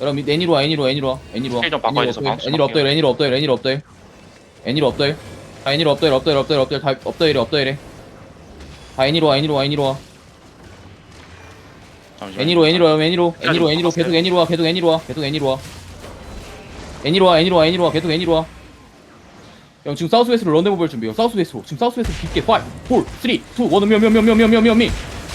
여러분 애니로 와 애니로 와 애니로 와 애니로 와 스킬 좀 바꿔야 돼서 방수 애니로 업데일 애니로 업데일 애니로 업데일 애니로 업데일 다 애니로 업데일 업데일 업데일 업데일 다 업데일해 업데일해 다 애니로 와 애니로 와 애니로 와 잠시만요. 애니로 애니로 와 애니로 시간이 애니로 애니로 바꿨어요. 계속 애니로 와 계속 애니로 와 계속 애니로 와 애니로 와 애니로 와 애니로 와 계속 애니로 와 형, 지금 사우스웨스트로 런데모 볼 준비해요. 사우스웨스트로. 지금 사우스웨스트로 깊게 5, 4, 3, 2, 1, 미 미 미 미 미 미 미 미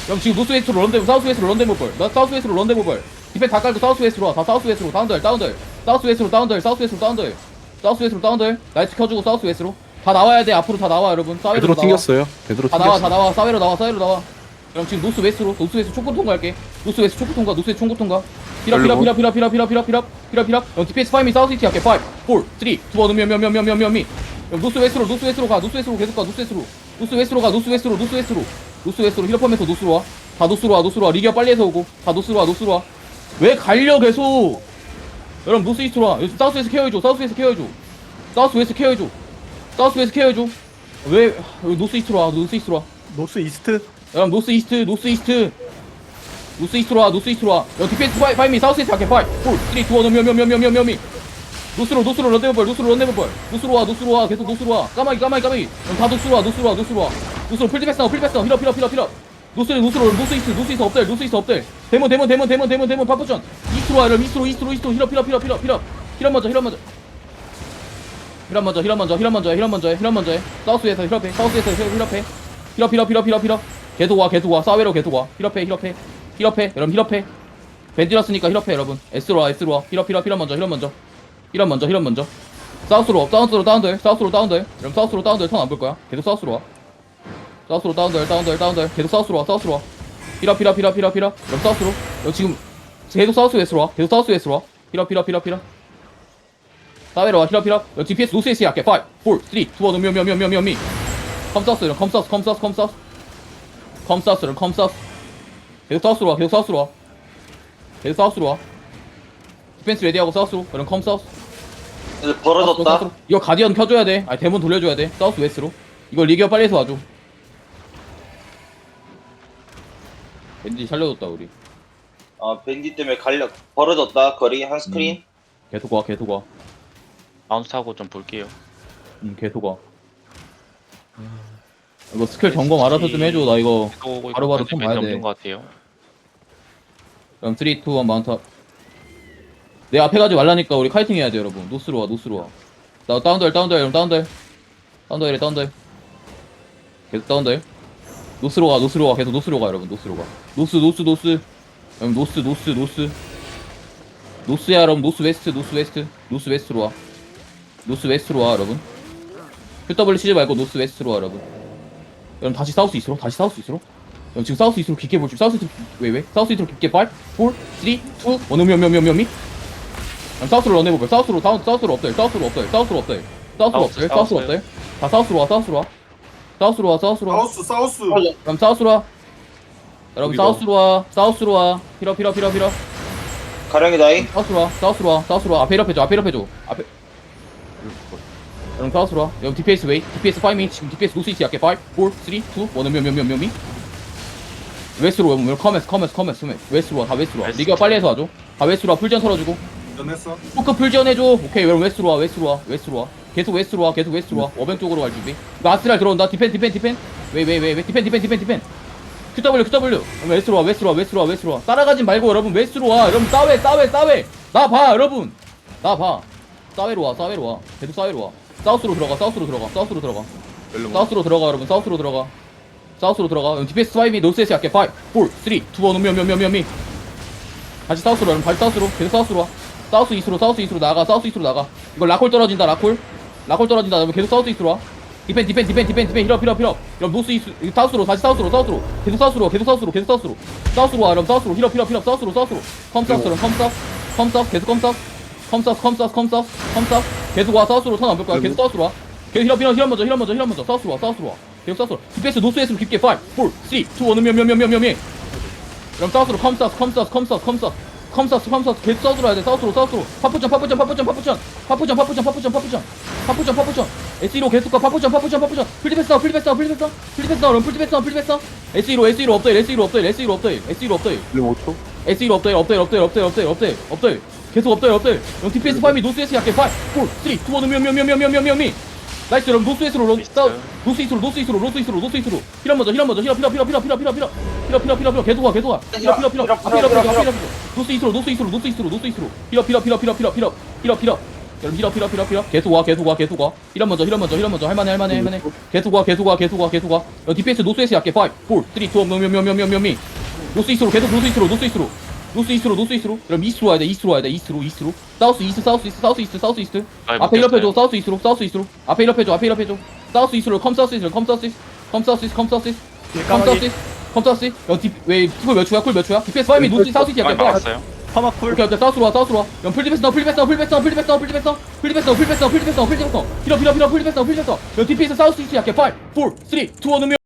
형, 지금 노스웨스트로 런데, 사우스웨스트로 런데모 볼. 나 사우스웨스트로 런데모 볼. 디펜 다 깔고 사우스 웨스트로 와. 다 사우스 웨스트로. 다운들, 다운들. 사우스 웨스트로 다운들, 사우스 웨스트로 다운들. 사우스 웨스트로 다운들. 나이스 켜주고 사우스 웨스트로. 다 나와야 돼. 앞으로 다 나와, 여러분. 사웨로 베드로 나와. 튕겼어요. 베드로 다 나와, 다 튕겼어. 나와. 사웨로 나와, 사웨로 나와. 그럼 지금 노스 웨스트로, 노스 웨스트 초코 통과할게. 노스 웨스트 초코 통과, 노스 웨스트 총고 통과. 피라 피라 피라 피라 피라 피라 피라 피라 피라 피라. 형 디펜스 파이미 사우스 이티 할게. 5, 4, 3, 2, 1, 미미미미미미미. 형 노스 웨스트로, 노스 웨스트로 가, 노스 웨스트로 계속 가, 노스 웨스트로. 노스 웨스트로 가, 노스 웨스트로, 노스 웨스트로. 노스 웨스트로 힐업하면서 노스로 와. 다 노스로 와, 노스로 와. 리기아 빨리 해서 오고. 다 노스로 와, 노스로 와. 왜 갈려 계속? 여러분 노스 이스트로 와. 여기 사우스 웨스트 케어해줘, 사우스 웨스트 케어해줘. 사우스 웨스트 케어해줘. 사우스 웨스트 케어해줘. 왜 여기 노스 이스트로 와, 노스 이스트로 와. 노스 이스트 여러분 노스 이스트 노스 이스트 노스 이스트로 와 노스 이스트로 와 여기 디펜스 파이 파이 미 사우스 이스트 할게 파이 4 3 2 1 미미미미미미미 노스로 노스로 런데버볼 노스로 런데버볼 노스로 와 노스로 와 계속 노스로 와 까마귀 까마귀 까마귀 형, 다 노스로 와 노스로 와 노스로 와 노스로 풀디패스 나와 풀디패스 나와 힐업 힐업 힐업 힐업 노스로 노스로 노스 이스트 노스 이스트 업델 노스 이스트 업델 데몬 데몬 데몬 데몬 데몬 데몬 파포션 와 여러분 이스트로 이스트로 이스트로. 힐업 힐업 힐업 힐업 힐업. 힐업 먼저 힐업 먼저. 힐업 먼저 힐업 먼저 힐업 먼저 힐업 먼저 해 힐업 먼저. 해 사우스에서 힐업해 사우스에서 힐업해. 힐업 힐업 힐업 힐업 힐업. 계속 와 계속 와. 사웨로 계속 와. 힐업해 힐업해. 힐업해 여러분 힐업해. 벤지러스니까 힐업해 여러분. S로 와 S로 와. 힐업 힐업 힐업 먼저 힐업 먼저. 힐업 먼저 힐업 먼저. 사우스로 업 사우스로 다운들 사우스로 다운들. 여러분 사우스로 다운들 턴안 볼 거야. 계속 사우스로 와 사우스로 다운들 다운들 다운들 계속 사우스로 와 사우스로 와. 힐업 힐업 힐업 힐업 힐업 여러분 사우스로. 여기 지금 계속 사우스 웨스로 와. 계속 사우스 웨스로 와. 힐업 힐업 힐업 힐업 사웨로 와. 힐업 힐업 여기 DPS 노스에스 할게. 5 4 3 2 1 미미미미미미. 컴사우스 컴사우스 컴사우스 컴사우스 컴사우스 이런 컴사우스 계속 사우스로 와 계속 사우스로 와. 계속 사우스로 와. 디펜스 레디하고 사우스로. 이런 컴사우스 벌어졌다. 사우스로. 이거 가디언 켜줘야 돼. 아니 데몬 돌려줘야 돼. 사우스 웨스로. 이거 리기어 빨리 해서 와줘 왠지 살려줬다 우리. 어, 벤지 때문에 갈려 벌어졌다. 거리 한 스크린. 계속 와 계속 와. 마운트 타고 좀 볼게요. 음, 계속 와. 이거 스킬 점검 알아서 좀 해줘. 나 이거 또 바로바로 멘트 봐야 돼. 것 같아요. 그럼 3, 2, 1 마운트. 업. 내 앞에 가지 말라니까 우리 카이팅 해야 돼 여러분. 노스로 와 노스로 와나 다운들 다운들 여러분 다운들 다운들해 다운들 계속 다운들 노스로 가 노스로 가 계속 노스로 가 여러분 노스로 가. 노스 노스 노스. 여러분 노스 노스 노스. 노스야 여러분 노스 웨스트 노스 웨스트. 노스 웨스트로 와. 노스 웨스트로 와 여러분. QW 치지 말고 노스 웨스트로 와 여러분. 여러분 다시 사우스 이스로? 다시 사우스 이스로? 형 지금 사우스 이스로 깊게 볼줄 사우스 이스로 왜 왜? 사우스 이스로 깊게 5 4 3 2 1 오너미오미 오미 오미 형 사우스로 런해볼게 사우스로 다운 사우스로 없대 사우스로 없대 사우스로 없대 사우스로 사우스, 없대 사우스로 사우스. 없대 다 사우스로 와 사우스로 와 사우스로 와 사우스로 와. 사우스 사우스. 그럼 사우스로 와. 여러분? 사우스로 와 사우스로 와. 피러 피러 피러 피러. 가령이 다이. 사우스로 와 사우스로 와 사우스로 와. 앞에 힐업해줘 앞에 힐업해줘. 앞에. 여러분 사우스로 와. 여러분 DPS 웨이 DPS 5미 지금 DPS 노스이스 약게. 5 4 3 2 1 몇몇몇몇몇미 웨스트로 여러분 커메스 커메스 커메스. 웨스트로 와다 웨스트로 와. 웨스트. 리가 빨리 해서 와줘. 다 웨스트로 와. 풀전 털어주고. 전했어? 포크 풀전 해줘. 오케이 여러분 웨스트로 와 웨스트로 와 웨스트로 와 계속 웨스트로 와 계속 웨스트로 와. 어벤 쪽으로 갈 준비. 이거 아스트랄 들어온다. 디펜 디펜 디펜. 왜왜 왜 디펜 디펜 디펜 디펜. QW QW 웨스트로 와 웨스트로 와 웨스트로 와 웨스트로 와. 따라가지 말고 여러분 웨스트로 와. 여러분 싸웨 싸웨 싸웨 나봐 여러분. 나 봐. 싸웨로 와 싸웨로 와. 계속 싸웨로 와. 사우스로 들어가 사우스로 들어가 사우스로 들어가. 사우스로 들어가 여러분. 사우스로 들어가. 사우스로 들어가. 디펜스 5이 노스에스 약게 5 4 3 2 1 미미미미미 다시 사우스로 여러분. 다시 사우스로. 계속 사우스로 와. 사우스 이스로 사우스 이스로 나가 사우스 이스로 나가. 이거 라콜 떨어진다 라콜 라콜 떨어진다. 여러분 계속 사우스 이스로 와. 디펜 디펜 디펜 디펜 디펜. 힐업 힐업 힐업. 여러분 노스 이스 사우스로 다시 사우스로 사우스로. 계속 사우스로 계속 사우스로 계속 사우스로. 사우스로 와 여러분 사우스로. 힐업 힐업 힐업. 사우스로 사우스로. 컴 사우스로 컴 사우스. 컴 사우스 계속 컴 사우스. 컴 사우스 컴 사우스 컴 사우스. 컴 사우스. 계속 와 사우스로 턴 안볼 거야. 계속 사우스로 와. 계속 힐업 힐업 힐업 먼저 힐업 먼저 힐업 먼저. 사우스로 와 사우스로 와. 계속 사우스로 디펜스 노스 에스로 깊게. 5 4 3 2 1 몇몇몇몇몇몇 그럼 사우스로 컴 사우스 컴 사우스 컴 사우스 컴 사우스 컴사우스 컴사우스. 계속 사우스로 해야 돼. 사우스로 사우스로. 파푸전 파푸전 파푸전 파푸전. S2로 계속 가. 파푸전 파푸전 파푸전. 풀디패스 나와 풀디패스 나와 풀디패스 나와 풀디패스 나와 풀디패스 나와 풀디패스 나와 S2로 S2로 업데일 S2로 업데일 S2로 업데일 S2로 업데일. 지금 5초. S1 업데일 업데일 업데일 업데일 업데일 업데일 업데일. 계속 업데일 업데일. 영 디펜스 파이미 노스에스 약해 5 4 3 2 1 미미미미미미미미 나이스 여러분 노스에스로 로 싸우 노스이스로 노스이스로 노스이스로 노스이스로 힐한 먼저 힐한 먼저 힐업 힐업 힐업 힐업 힐업 힐업 힐업 힐업 힐업 힐업 힐업 계속 가 계속 가 힐업 힐업 힐업 힐업 힐업 앞에 힐업 노스이스로 노스이스로 노스이스로 노스이스로 힐업 힐업 힐업 힐업 힐업 힐업 힐업 힐업 여러분 힐업 힐업 힐업 힐업 계속 와 계속 와 계속 와 힐업 먼저 힐업 먼저 힐업 먼저 할만해 할만해 할만해 계속 와 계속 와 계속 와 계속 와 여, 디펜스 노스에스 약해 5 4 3 2 1 미미미미미미미 노스이스로 계속 노스이스로 노스이스로 노스 이스로 노스 이스로 여러분 이스트로 와야 돼 이스트로 와야 돼 이스트로 이스트로 사우스 이스트 사우스 이스트 사우스 이스트 사우스 이스트 아이, 앞에 먹혔어요. 힐업해 줘 사우스 이스트로 사우스 이스트로 앞에 힐업해 줘 앞에 힐업해 줘 사우스 이스트로 컴 사우스 이스트로 컴 사우스 이스트 컴 사우스 이스트 컴 사우스 이스트 컴 사우스 이스트 컴 사우스 이스트 여왜 쿨몇 초야 쿨 몇 초야 디펜스 파이미 노스 사우스 이스트 많이 약해 막았어요. 파마쿨 오케이 오케이 사우스로 와 사우스로 와연 풀디펜스 너 풀디펜스 너 풀디펜스 너 풀디펜스 너 풀디펜스 너 풀디펜스 너 풀디펜스 너 풀디펜스 너 풀디펜스 너 힐업 힐업 힐업 풀디펜스 너 풀디펜스 너 디펜스 사우스 이스트 약해 5 4 3 2 1